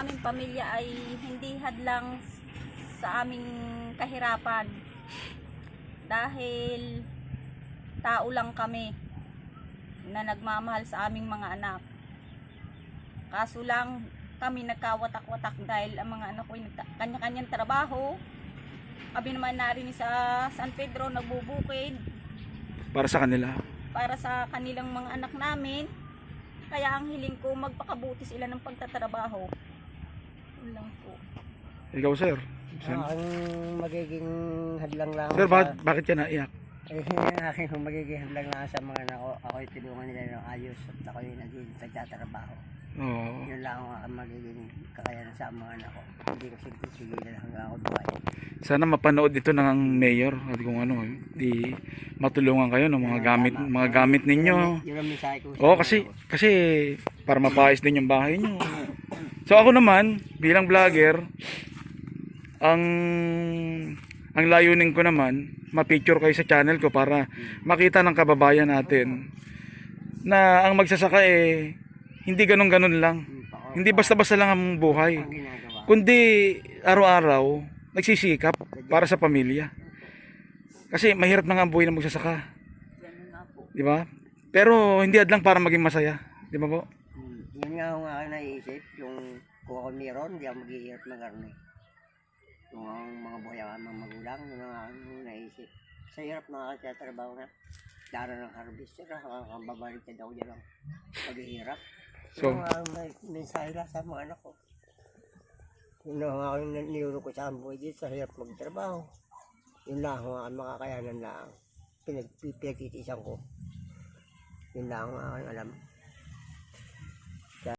aming pamilya ay hindi hadlang sa aming kahirapan. Dahil tao lang kami na nagmamahal sa aming mga anak. Kaso lang kami nagkawatak-watak dahil ang mga anak ko kanya-kanyang trabaho. Kami naman narin sa San Pedro nagbubukid Para sa kanila. para sa kanilang mga anak namin. Kaya ang hiling ko magpakabuti sila ng pagtatrabaho. Lang po. Ikaw, sir. Sir, Ang magiging hadlang lang sir sa- bakit, bakit ka naiyak? eh, ang aking magiging hadlang lang sa mga anak ko, ako'y tulungan nila ng ayos at ako'y naging nagtatrabaho. Oo. Yun lang ang magiging kakayanan sa mga anak ko. Hindi ko sigsigilan hanggang ako buhay. Sana mapanood ito ng mayor at kung ano, di matulungan kayo ng mga gamit mga gamit ninyo. Yun ang mensahe ko. sa Oo mga kasi anak ko. kasi para mapayos din yung bahay nyo. So ako naman bilang vlogger ang ang layunin ko naman ma-picture kayo sa channel ko para makita ng kababayan natin na ang magsasaka eh hindi ganun-ganun lang. Hmm, pa- Hindi basta-basta lang ang buhay. Kundi araw-araw nagsisikap para sa pamilya. Kasi mahirap na nga ang buhay ng magsasaka, Ganun di ba? Pero hindi adlang para maging masaya, di ba po? Yun nga ang aking naisip, yung kung ako meron, hindi ako mag-iirap ng karne. Yung ang mga buhay ang mga magulang, yun ang aking naisip. Sa hirap na kasi trabaho na. Dara ng harvester, ang babalik na daw dyan ang paghihirap. So- yung ang mensahe lang sa mga anak ko. Yun ang aking niluro ko sa buhay dito, sa hirap magtrabaho. Yun lang ang aking makakayanan lang. Pinagpipagtitisan ko. Yun lang ang aking alam.